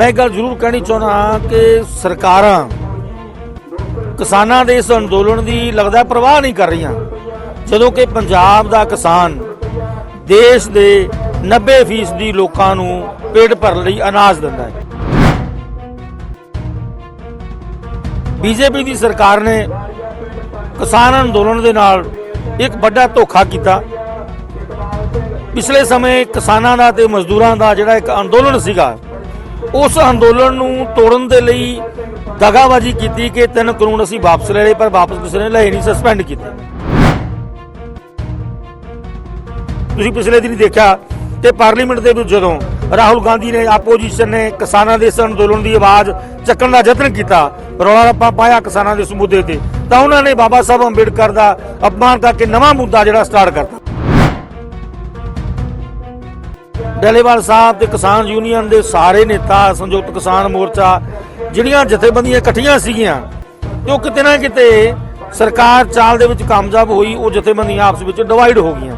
ਮੈਂ ਇੱਕ ਗੱਲ ਜ਼ਰੂਰ ਕਹਿਣੀ ਚਾਹੁੰਦਾ ਹਾਂ ਕਿ ਸਰਕਾਰਾਂ ਕਿਸਾਨਾਂ ਦੇ ਇਸ ਅੰਦੋਲਨ ਦੀ ਲੱਗਦਾ ਪ੍ਰਵਾਹ ਨਹੀਂ ਕਰ ਰਹੀਆਂ। ਜਦੋਂ ਕਿ ਪੰਜਾਬ ਦਾ ਕਿਸਾਨ ਦੇਸ਼ ਦੇ 90% ਦੀ ਲੋਕਾਂ ਨੂੰ ਪੇਟ ਭਰਨ ਲਈ ਅਨਾਜ ਦਿੰਦਾ ਹੈ। ਬੀਜੇਪੀ ਦੀ ਸਰਕਾਰ ਨੇ ਕਿਸਾਨ ਅੰਦੋਲਨ ਦੇ ਨਾਲ ਇੱਕ ਵੱਡਾ ਧੋਖਾ ਕੀਤਾ। ਪਿਛਲੇ ਸਮੇਂ ਕਿਸਾਨਾਂ ਦਾ ਤੇ ਮਜ਼ਦੂਰਾਂ ਦਾ ਜਿਹੜਾ ਇੱਕ ਅੰਦੋਲਨ ਸੀਗਾ ਉਸ ਅੰਦੋਲਨ ਨੂੰ ਤੋੜਨ ਦੇ ਲਈ ਦਗਾਬਾਜੀ ਕੀਤੀ ਕਿ ਤਿੰਨ ਕਾਨੂੰਨ ਅਸੀਂ ਵਾਪਸ ਲੈ ਲਏ, ਪਰ ਵਾਪਸ ਕਿਸੇ ਨੇ ਲਏ ਨਹੀਂ ਸਸਪੈਂਡ ਕੀਤੇ। ਤੁਸੀਂ ਪਿਛਲੇ ਦਿਨ ਦੇਖਿਆ ਕਿ ਪਾਰਲੀਮੈਂਟ ਦੇ ਵਿੱਚ ਜਦੋਂ ਰਾਹੁਲ ਗਾਂਧੀ ਨੇ ਆਪੋਜੀਸ਼ਨ ਨੇ ਕਿਸਾਨਾਂ ਦੇ ਇਸ ਅੰਦੋਲਨ ਦੀ ਆਵਾਜ਼ ਚੱਕਣ ਦਾ ਯਤਨ ਕੀਤਾ, ਰੌਲਾ ਰੱਪਾ ਪਾਇਆ ਕਿਸਾਨਾਂ ਦੇ ਇਸ ਮੁੱਦੇ ਤੇ, ਤਾਂ ਉਹਨਾਂ ਨੇ ਬਾਬਾ ਸਾਹਿਬ ਅੰਬੇਡਕਰ ਦਾ ਅਪਮਾਨ ਕਰਕੇ ਨਵਾਂ ਮੁੱਦਾ ਜਿਹੜਾ ਸਟਾਰਟ ਕਰਤਾ। ਡੱਲੇਵਾਲ ਸਾਹਿਬ ਤੇ ਕਿਸਾਨ ਯੂਨੀਅਨ ਦੇ ਸਾਰੇ ਨੇਤਾ, ਸੰਯੁਕਤ ਕਿਸਾਨ ਮੋਰਚਾ, ਜਿਹੜੀਆਂ ਜਥੇਬੰਦੀਆਂ ਇਕੱਠੀਆਂ ਸੀਗੀਆਂ ਤੇ ਉਹ ਕਿਤੇ ਨਾ ਕਿਤੇ ਸਰਕਾਰ ਚਾਲ ਦੇ ਵਿੱਚ ਕਾਮਯਾਬ ਹੋਈ, ਉਹ ਜਥੇਬੰਦੀਆਂ ਆਪਸ ਵਿੱਚ ਡਿਵਾਈਡ ਹੋ ਗਈਆਂ।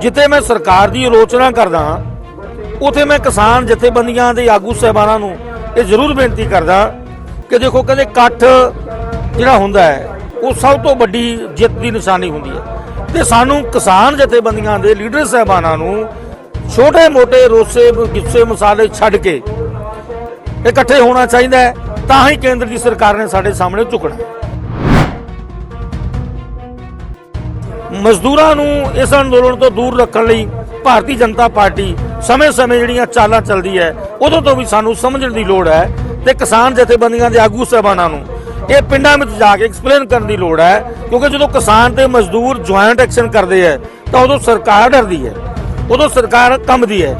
ਜਿੱਥੇ ਮੈਂ ਸਰਕਾਰ ਦੀ ਆਲੋਚਨਾ ਕਰਦਾ ਹਾਂ, ਉਥੇ ਮੈਂ ਕਿਸਾਨ ਜਥੇਬੰਦੀਆਂ ਦੇ ਆਗੂ ਸਹਿਬਾਨਾਂ ਨੂੰ ਇਹ ਜ਼ਰੂਰ ਬੇਨਤੀ ਕਰਦਾ ਕਿ ਦੇਖੋ, ਕਹਿੰਦੇ ਇਕੱਠ ਜਿਹੜਾ ਹੁੰਦਾ ਹੈ, ਉਹ ਸਭ ਤੋਂ ਵੱਡੀ ਜਿੱਤ ਦੀ ਨਿਸ਼ਾਨੀ ਹੁੰਦੀ ਹੈ। ਤੇ ਸਾਨੂੰ ਕਿਸਾਨ ਜਥੇਬੰਦੀਆਂ ਦੇ ਲੀਡਰ ਸਹਿਬਾਨਾਂ ਨੂੰ ਛੋਟੇ-ਮੋਟੇ ਰੋਸੇ ਗੁੱਸੇ ਮਸਾਲੇ ਛੱਡ ਕੇ ਇਕੱਠੇ ਹੋਣਾ ਚਾਹੀਦਾ ਹੈ, ਤਾਂ ਹੀ ਕੇਂਦਰ ਦੀ ਸਰਕਾਰ ਨੇ ਸਾਡੇ ਸਾਹਮਣੇ ਝੁਕਣਾ ਮਜ਼ਦੂਰਾਂ ਨੂੰ ਇਸ ਅੰਦੋਲਨ ਤੋਂ ਦੂਰ ਰੱਖਣ ਲਈ ਭਾਰਤੀ ਜਨਤਾ ਪਾਰਟੀ ਸਮੇਂ-ਸਮੇਂ ਜਿਹੜੀਆਂ ਚਾਲਾਂ ਚੱਲਦੀ ਹੈ, ਉਦੋਂ ਤੋਂ ਵੀ ਸਾਨੂੰ ਸਮਝਣ ਦੀ ਲੋੜ ਹੈ ਤੇ ਕਿਸਾਨ ਜਥੇਬੰਦੀਆਂ ਦੇ ਆਗੂ ਸਹਿਬਾਨਾਂ ਨੂੰ ਇਹ ਪਿੰਡਾਂ ਵਿੱਚ ਜਾ ਕੇ ਐਕਸਪਲੇਨ ਕਰਨ ਦੀ ਲੋੜ ਹੈ, ਕਿਉਂਕਿ ਜਦੋਂ ਕਿਸਾਨ ਤੇ ਮਜ਼ਦੂਰ ਜੁਆਇੰਟ ਐਕਸ਼ਨ ਕਰਦੇ ਹੈ, ਤਾਂ ਉਦੋਂ ਸਰਕਾਰ ਡਰਦੀ ਹੈ, ਉਦੋਂ ਸਰਕਾਰ ਕੰਬਦੀ ਹੈ।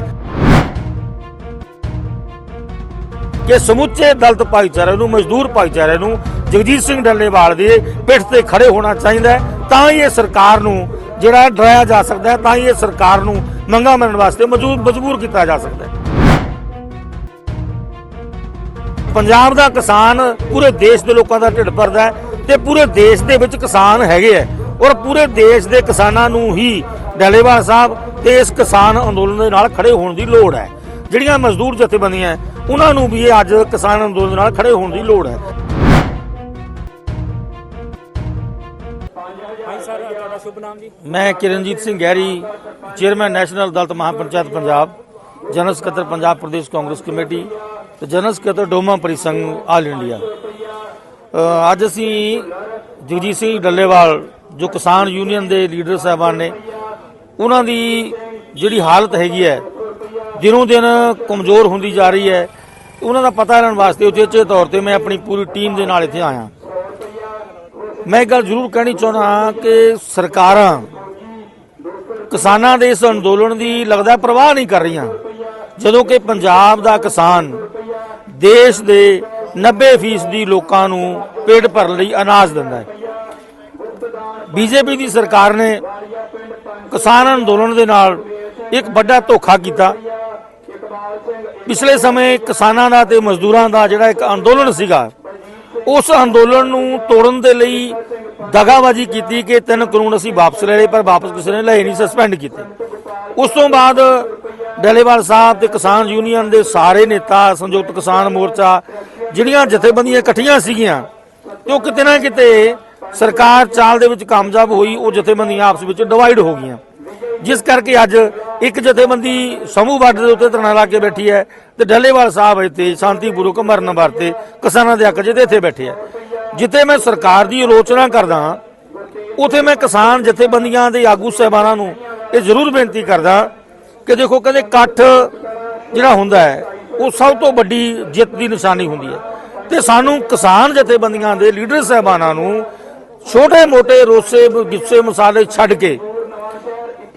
ਕਿ ਸਮੁੱਚੇ ਦਲਤ ਭਾਈਚਾਰੇ ਨੂੰ, ਮਜ਼ਦੂਰ ਭਾਈਚਾਰੇ ਨੂੰ ਜਗਜੀਤ ਸਿੰਘ ਡੱਲੇਵਾਲ ਦੇ ਪਿੱਠ ਤੇ ਖੜੇ ਹੋਣਾ ਚਾਹੀਦਾ ਤਾਂ ਹੀ ਇਹ ਸਰਕਾਰ ਨੂੰ ਜਿਹੜਾ ਡਰਾਇਆ ਜਾ ਸਕਦਾ ਹੈ, ਤਾਂ ਹੀ ਇਹ ਸਰਕਾਰ ਨੂੰ ਮੰਗਾ ਮੰਨਣ ਵਾਸਤੇ ਮਜਬੂਰ ਮਜਬੂਰ ਕੀਤਾ ਜਾ ਸਕਦਾ ਹੈ। ਪੰਜਾਬ ਦਾ ਕਿਸਾਨ ਪੂਰੇ ਦੇਸ਼ ਦੇ ਲੋਕਾਂ ਦਾ ਢਿੱਡ ਭਰਦਾ ਹੈ ਤੇ ਪੂਰੇ ਦੇਸ਼ ਦੇ ਵਿੱਚ ਕਿਸਾਨ ਹੈਗੇ ਹੈ ਔਰ ਪੂਰੇ ਦੇਸ਼ ਦੇ ਕਿਸਾਨਾਂ ਨੂੰ ਹੀ ਡੱਲੇਵਾਲ ਸਾਹਿਬ ਤੇ ਇਸ ਕਿਸਾਨ ਅੰਦੋਲਨ ਦੇ ਨਾਲ ਖੜੇ ਹੋਣ ਦੀ ਲੋੜ ਹੈ। ਜਿਹੜੀਆਂ ਮਜ਼ਦੂਰ ਜਥੇਬੰਦੀਆਂ ਉਹਨਾਂ ਨੂੰ ਵੀ ਇਹ ਅੱਜ ਕਿਸਾਨ ਅੰਦੋਲਨ ਦੇ ਨਾਲ ਖੜੇ ਹੋਣ ਦੀ ਲੋੜ ਹੈ। ਮੈਂ Kiranjit Singh Gehri chairman national Dalit Mahapanchayat Punjab general ਸਕੱਤਰ ਪੰਜਾਬ ਪ੍ਰਦੇਸ਼ ਕਾਂਗਰਸ ਕਮੇਟੀ ਤੇ ਜਨਰਲ ਸਕੱਤਰ ਡੋਮਾ ਪਰਿਸੰਘ ਆਲ ਇੰਡੀਆ। ਅੱਜ ਅਸੀਂ ਜਗਜੀਤ ਸਿੰਘ ਡੱਲੇਵਾਲ, ਜੋ ਕਿਸਾਨ ਯੂਨੀਅਨ ਦੇ ਲੀਡਰ ਸਾਹਿਬਾਨ ਨੇ, ਉਹਨਾਂ ਦੀ ਜਿਹੜੀ ਹਾਲਤ ਹੈਗੀ ਹੈ, ਦਿਨੋਂ ਦਿਨ ਕਮਜ਼ੋਰ ਹੁੰਦੀ ਜਾ ਰਹੀ ਹੈ। ਉਹਨਾਂ ਦਾ ਪਤਾ ਲੈਣ ਵਾਸਤੇ ਉਚੇਚੇ ਤੌਰ ਤੇ ਮੈਂ ਆਪਣੀ ਪੂਰੀ ਟੀਮ ਦੇ ਨਾਲ ਇੱਥੇ ਆਇਆ। ਮੈਂ ਇੱਕ ਗੱਲ ਜ਼ਰੂਰ ਕਹਿਣੀ ਚਾਹੁੰਦਾ ਹਾਂ ਕਿ ਸਰਕਾਰਾਂ ਕਿਸਾਨਾਂ ਦੇ ਇਸ ਅੰਦੋਲਨ ਦੀ ਲੱਗਦਾ ਪ੍ਰਵਾਹ ਨਹੀਂ ਕਰ ਰਹੀਆਂ। ਜਦੋਂ ਕਿ ਪੰਜਾਬ ਦਾ ਕਿਸਾਨ ਦੇਸ਼ ਦੇ 90% ਦੀ ਲੋਕਾਂ ਨੂੰ ਪੇਟ ਭਰਨ ਲਈ ਅਨਾਜ ਦਿੰਦਾ ਹੈ। ਬੀਜੇਪੀ ਦੀ ਸਰਕਾਰ ਨੇ ਕਿਸਾਨ ਅੰਦੋਲਨ ਦੇ ਨਾਲ ਇੱਕ ਵੱਡਾ ਧੋਖਾ ਕੀਤਾ। ਪਿਛਲੇ ਸਮੇਂ ਕਿਸਾਨਾਂ ਦਾ ਤੇ ਮਜ਼ਦੂਰਾਂ ਦਾ ਜਿਹੜਾ ਇੱਕ ਅੰਦੋਲਨ ਸੀਗਾ, ਉਸ ਅੰਦੋਲਨ ਨੂੰ ਤੋੜਨ ਦੇ ਲਈ ਦਗਾਬਾਜੀ ਕੀਤੀ ਕਿ ਤਿੰਨ ਕਾਨੂੰਨ ਅਸੀਂ ਵਾਪਸ ਲੈ ਲਏ, ਪਰ ਵਾਪਸ ਕਿਸੇ ਨੇ ਲਏ ਨਹੀਂ ਸਸਪੈਂਡ ਕੀਤੇ। ਉਸ ਤੋਂ ਬਾਅਦ ਡੱਲੇਵਾਲ ਸਾਹਿਬ ਤੇ ਕਿਸਾਨ ਯੂਨੀਅਨ ਦੇ ਸਾਰੇ ਨੇਤਾ, ਸੰਯੁਕਤ ਕਿਸਾਨ ਮੋਰਚਾ, ਜਿਹੜੀਆਂ ਜਥੇਬੰਦੀਆਂ ਇਕੱਠੀਆਂ ਸੀਗੀਆਂ, ਤੇ ਉਹ ਕਿਤੇ ਨਾ ਕਿਤੇ ਸਰਕਾਰ ਚਾਲ ਦੇ ਵਿੱਚ ਕਾਮਯਾਬ ਹੋਈ, ਉਹ ਜਥੇਬੰਦੀਆਂ ਆਪਸ ਵਿੱਚ ਡਿਵਾਈਡ ਹੋ ਗਈਆਂ। ਜਿਸ ਕਰਕੇ ਅੱਜ ਇੱਕ ਜਥੇਬੰਦੀ ਸਮੂਹ ਬਾਰਡਰ ਦੇ ਉੱਤੇ ਧਰਨਾ ਲਾ ਕੇ ਬੈਠੀ ਹੈ ਤੇ ਡੱਲੇਵਾਲ ਸਾਹਿਬ ਇੱਥੇ ਸ਼ਾਂਤੀਪੂਰਵਕ ਮਰਨ ਵਰਤੇ ਕਿਸਾਨਾਂ ਦੇ ਹੱਕ 'ਚ ਇੱਥੇ ਬੈਠੇ ਆ। ਜਿੱਥੇ ਮੈਂ ਸਰਕਾਰ ਦੀ ਆਲੋਚਨਾ ਕਰਦਾ ਹਾਂ ਉਥੇ ਮੈਂ ਕਿਸਾਨ ਜਥੇਬੰਦੀਆਂ ਦੇ ਆਗੂ ਸਹਿਬਾਨਾਂ ਨੂੰ ਇਹ ਜ਼ਰੂਰ ਬੇਨਤੀ ਕਰਦਾ ਕਿ ਦੇਖੋ ਕਹਿੰਦੇ ਇਕੱਠ ਜਿਹੜਾ ਹੁੰਦਾ ਹੈ, ਉਹ ਸਭ ਤੋਂ ਵੱਡੀ ਜਿੱਤ ਦੀ ਨਿਸ਼ਾਨੀ ਹੁੰਦੀ ਹੈ। ਤੇ ਸਾਨੂੰ ਕਿਸਾਨ ਜਥੇਬੰਦੀਆਂ ਦੇ ਲੀਡਰ ਸਹਿਬਾਨਾਂ ਨੂੰ ਛੋਟੇ-ਮੋਟੇ ਰੋਸੇ ਗੁੱਸੇ ਮਸਾਲੇ ਛੱਡ ਕੇ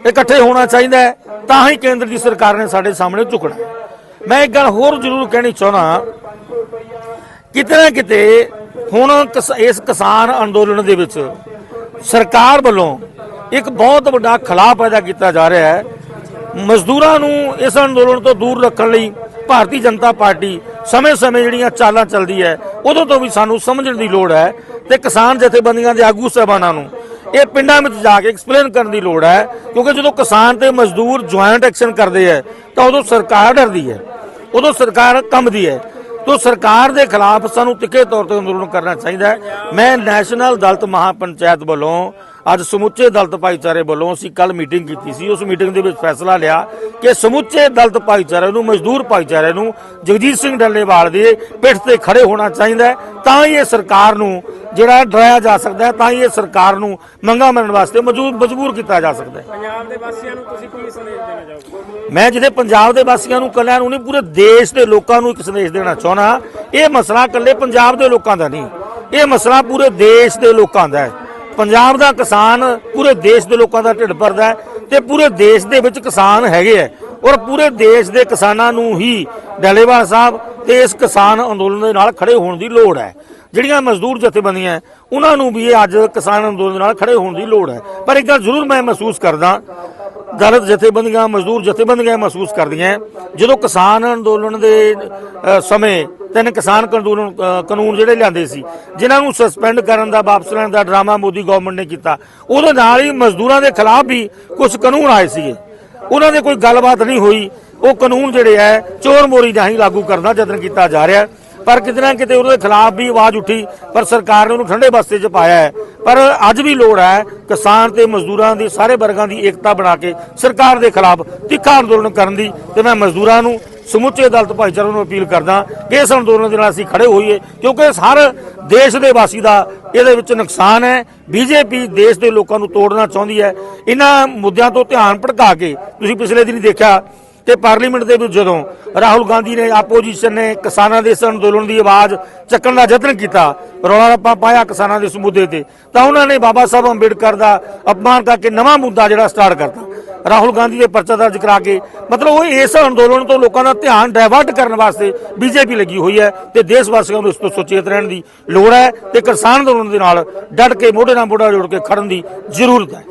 ਇਕੱਠੇ ਹੋਣਾ ਚਾਹੀਦਾ ਹੈ, ਤਾਂ ਹੀ ਕੇਂਦਰ ਦੀ ਸਰਕਾਰ ਨੇ ਸਾਡੇ ਸਾਹਮਣੇ ਝੁਕਣਾ ਮੈਂ ਇੱਕ ਗੱਲ ਹੋਰ ਜ਼ਰੂਰ ਕਹਿਣੀ ਚਾਹੁੰਦਾ ਕਿਤੇ ਨਾ ਕਿਤੇ ਹੁਣ ਕਿਸ- ਇਸ ਕਿਸਾਨ ਅੰਦੋਲਨ ਦੇ ਵਿੱਚ ਸਰਕਾਰ ਵੱਲੋਂ ਇੱਕ ਬਹੁਤ ਵੱਡਾ ਖਲਾਅ ਪੈਦਾ ਕੀਤਾ ਜਾ ਰਿਹਾ ਹੈ ਮਜ਼ਦੂਰਾਂ ਨੂੰ ਇਸ ਅੰਦੋਲਨ ਤੋਂ ਦੂਰ ਰੱਖਣ ਲਈ ਭਾਰਤੀ ਜਨਤਾ ਪਾਰਟੀ ਸਮੇਂ-ਸਮੇਂ ਜਿਹੜੀਆਂ ਚਾਲਾਂ ਚੱਲਦੀ ਹੈ, ਉਦੋਂ ਤੋਂ ਵੀ ਸਾਨੂੰ ਸਮਝਣ ਦੀ ਲੋੜ ਹੈ ਤੇ ਕਿਸਾਨ ਜਥੇਬੰਦੀਆਂ ਦੇ ਆਗੂ ਸਹਿਬਾਨਾਂ ਨੂੰ ਇਹ ਪਿੰਡਾਂ ਵਿੱਚ ਜਾ ਕੇ ਐਕਸਪਲੇਨ ਕਰਨ ਦੀ ਲੋੜ ਹੈ, ਕਿਉਂਕਿ ਜਦੋਂ ਕਿਸਾਨ ਤੇ ਮਜ਼ਦੂਰ ਜੁਆਇੰਟ ਐਕਸ਼ਨ ਕਰਦੇ ਹੈ, ਤਾਂ ਉਦੋਂ ਸਰਕਾਰ ਡਰਦੀ ਹੈ, ਉਦੋਂ ਸਰਕਾਰ ਕੰਬਦੀ ਹੈ। ਤੋ ਸਰਕਾਰ ਦੇ ਖਿਲਾਫ ਸਾਨੂੰ ਤਿੱਖੇ ਤੌਰ ਤੇ ਅੰਦੋਲਨ ਕਰਨਾ ਚਾਹੀਦਾ ਹੈ। ਮੈਂ ਨੈਸ਼ਨਲ ਦਲਿਤ ਮਹਾਪੰਚਾਇਤ ਵੱਲੋਂ ਅੱਜ ਸਮੁੱਚੇ ਦਲਿਤ ਭਾਈਚਾਰੇ ਵੱਲੋਂ ਅਸੀਂ ਕੱਲ ਮੀਟਿੰਗ ਕੀਤੀ ਸੀ। ਉਸ ਮੀਟਿੰਗ ਦੇ ਵਿੱਚ ਫੈਸਲਾ ਲਿਆ ਕਿ ਸਮੁੱਚੇ ਦਲਿਤ ਭਾਈਚਾਰੇ ਨੂੰ ਮਜ਼ਦੂਰ ਭਾਈਚਾਰੇ ਨੂੰ ਜਗਜੀਤ ਸਿੰਘ ਡੱਲੇਵਾਲ ਦੇ ਪਿੱਠ ਤੇ ਖੜੇ ਹੋਣਾ ਚਾਹੀਦਾ ਤਾਂ ਹੀ ਇਹ ਸਰਕਾਰ ਨੂੰ ਜਿਹੜਾ ਡਰਾਇਆ ਜਾ ਸਕਦਾ ਹੈ ਤਾਂ ਹੀ ਇਹ ਸਰਕਾਰ ਨੂੰ ਮੰਗਾ ਮੰਨਣ ਵਾਸਤੇ ਮਜਬੂਰ ਮਜਬੂਰ ਕੀਤਾ ਜਾ ਸਕਦਾ ਹੈ। ਪੰਜਾਬ ਦੇ ਵਾਸੀਆਂ ਨੂੰ ਤੁਸੀਂ ਕੀ ਸੰਦੇਸ਼ ਦੇਣਾ ਚਾਹੋਗੇ? ਮੈਂ ਜਿਹਦੇ ਪੰਜਾਬ ਦੇ ਵਾਸੀਆਂ ਨੂੰ ਕੱਲਿਆਂ ਨੂੰ ਨਹੀਂ ਪੂਰੇ ਦੇਸ਼ ਦੇ ਲੋਕਾਂ ਨੂੰ ਇੱਕ ਸੰਦੇਸ਼ ਦੇਣਾ ਚਾਹਣਾ ਇਹ ਮਸਲਾ ਇਕੱਲੇ ਪੰਜਾਬ ਦੇ ਲੋਕਾਂ ਦਾ ਨਹੀਂ। ਇਹ ਮਸਲਾ ਪੂਰੇ ਦੇਸ਼ ਦੇ ਲੋਕਾਂ ਦਾ ਹੈ। ਪੰਜਾਬ ਦਾ ਕਿਸਾਨ ਪੂਰੇ ਦੇਸ਼ ਦੇ ਲੋਕਾਂ ਦਾ ਢਿੱਡ ਭਰਦਾ ਹੈ ਤੇ ਪੂਰੇ ਦੇਸ਼ ਦੇ ਵਿੱਚ ਕਿਸਾਨ ਹੈਗੇ ਹੈ। ਔਰ ਪੂਰੇ ਦੇਸ਼ ਦੇ ਕਿਸਾਨਾਂ ਨੂੰ ਹੀ ਡੱਲੇਵਾਲ ਸਾਹਿਬ ਤੇ ਇਸ ਕਿਸਾਨ ਅੰਦੋਲਨ ਦੇ ਨਾਲ ਖੜੇ ਹੋਣ ਦੀ ਲੋੜ ਹੈ। ਜਿਹੜੀਆਂ ਮਜ਼ਦੂਰ ਜਥੇਬੰਦੀਆਂ ਉਹਨਾਂ ਨੂੰ ਵੀ ਇਹ ਅੱਜ ਕਿਸਾਨ ਅੰਦੋਲਨ ਦੇ ਨਾਲ ਖੜੇ ਹੋਣ ਦੀ ਲੋੜ ਹੈ। ਪਰ ਇੱਕ ਗੱਲ ਜ਼ਰੂਰ ਮੈਂ ਮਹਿਸੂਸ ਕਰਦਾ ਦਲਿਤ ਜਥੇਬੰਦੀਆਂ, ਮਜ਼ਦੂਰ ਜਥੇਬੰਦੀਆਂ ਮਹਿਸੂਸ ਕਰਦੀਆਂ। ਜਦੋਂ ਕਿਸਾਨ ਅੰਦੋਲਨ ਦੇ ਸਮੇਂ ਤਿੰਨ ਕਿਸਾਨ ਕਾਨੂੰਨ ਕਾਨੂੰਨ ਜਿਹੜੇ ਲਿਆਂਦੇ ਸੀ, ਜਿਨ੍ਹਾਂ ਨੂੰ ਸਸਪੈਂਡ ਕਰਨ ਦਾ, ਵਾਪਸ ਲੈਣ ਦਾ ਡਰਾਮਾ ਮੋਦੀ ਗਵਰਨਮੈਂਟ ਨੇ ਕੀਤਾ, ਉਹਦੇ ਨਾਲ ਹੀ ਮਜ਼ਦੂਰਾਂ ਦੇ ਖਿਲਾਫ ਵੀ ਕੁਝ ਕਾਨੂੰਨ ਆਏ ਸੀਗੇ। ਉਹਨਾਂ ਦੇ ਕੋਈ ਗੱਲਬਾਤ ਨਹੀਂ ਹੋਈ। ਉਹ ਕਾਨੂੰਨ ਜਿਹੜੇ ਹੈ ਚੋਰ ਮੋਰੀ ਰਾਹੀਂ ਲਾਗੂ ਕਰਨ ਦਾ ਯਤਨ ਕੀਤਾ ਜਾ ਰਿਹਾ। ਪਰ ਕਿਤੇ ਨਾ ਕਿਤੇ ਉਹਦੇ ਖਿਲਾਫ ਵੀ ਆਵਾਜ਼ ਉੱਠੀ, ਪਰ ਸਰਕਾਰ ਨੇ ਉਹਨੂੰ ਠੰਡੇ ਬਸਤੇ 'ਚ ਪਾਇਆ ਹੈ। ਪਰ ਅੱਜ ਵੀ ਲੋੜ ਹੈ ਕਿਸਾਨ ਤੇ ਮਜ਼ਦੂਰਾਂ ਦੀ, ਸਾਰੇ ਵਰਗਾਂ ਦੀ ਏਕਤਾ ਬਣਾ ਕੇ ਸਰਕਾਰ ਦੇ ਖਿਲਾਫ ਤਿੱਖਾ ਅੰਦੋਲਨ ਕਰਨ ਦੀ ਤੇ ਮੈਂ ਮਜ਼ਦੂਰਾਂ ਨੂੰ, ਸਮੁੱਚੇ ਦਲਿਤ ਭਾਈਚਾਰੇ ਨੂੰ ਅਪੀਲ ਕਰਦਾ ਕਿ ਇਸ ਅੰਦੋਲਨ ਦੇ ਨਾਲ ਅਸੀਂ ਖੜੇ ਹੋਈਏ, ਕਿਉਂਕਿ ਹਰ ਦੇਸ਼ ਦੇ ਵਾਸੀ ਦਾ ਇਹਦੇ ਵਿੱਚ ਨੁਕਸਾਨ ਹੈ। ਬੀਜੇਪੀ ਦੇਸ਼ ਦੇ ਲੋਕਾਂ ਨੂੰ ਤੋੜਨਾ ਚਾਹੁੰਦੀ ਹੈ। ਇਹਨਾਂ ਮੁੱਦਿਆਂ ਤੋਂ ਧਿਆਨ ਭਟਕਾ ਕੇ ਤੁਸੀਂ ਪਿਛਲੇ ਦਿਨ ਦੇਖਿਆ ਕਿ ਪਾਰਲੀਮੈਂਟ ਦੇ ਵਿੱਚ ਜਦੋਂ ਰਾਹੁਲ ਗਾਂਧੀ ਨੇ ਆਪੋਜੀਸ਼ਨ ਨੇ ਕਿਸਾਨਾਂ ਦੇ ਇਸ ਅੰਦੋਲਨ ਦੀ ਆਵਾਜ਼ ਚੱਕਣ ਦਾ ਯਤਨ ਕੀਤਾ, ਰੌਲਾ ਰੱਪਾ ਪਾਇਆ ਕਿਸਾਨਾਂ ਦੇ ਇਸ ਮੁੱਦੇ ਤੇ, ਤਾਂ ਉਹਨਾਂ ਨੇ ਬਾਬਾ ਸਾਹਿਬ ਅੰਬੇਡਕਰ ਦਾ ਅਪਮਾਨ ਕਰਕੇ ਨਵਾਂ ਮੁੱਦਾ ਜਿਹੜਾ ਸਟਾਰਟ ਕਰਤਾ। ਰਾਹੁਲ ਗਾਂਧੀ ਦੇ ਪਰਚਾ ਦਰਜ ਕਰਾ ਕੇ, ਮਤਲਬ ਉਹ ਇਸ ਅੰਦੋਲਨ ਤੋਂ ਲੋਕਾਂ ਦਾ ਧਿਆਨ ਡਾਇਵਰਟ ਕਰਨ ਵਾਸਤੇ ਬੀਜੇਪੀ ਲੱਗੀ ਹੋਈ ਹੈ ਤੇ ਦੇਸ਼ ਵਾਸੀਆਂ ਨੂੰ ਇਸ ਤੋਂ ਸੁਚੇਤ ਰਹਿਣ ਦੀ ਲੋੜ ਹੈ ਤੇ ਕਿਸਾਨ ਅੰਦੋਲਨ ਦੇ ਨਾਲ ਡਟ ਕੇ ਮੋਢੇ ਨਾਲ ਮੋਢਾ ਜੋੜ ਕੇ ਖੜਨ ਦੀ ਜ਼ਰੂਰਤ ਹੈ।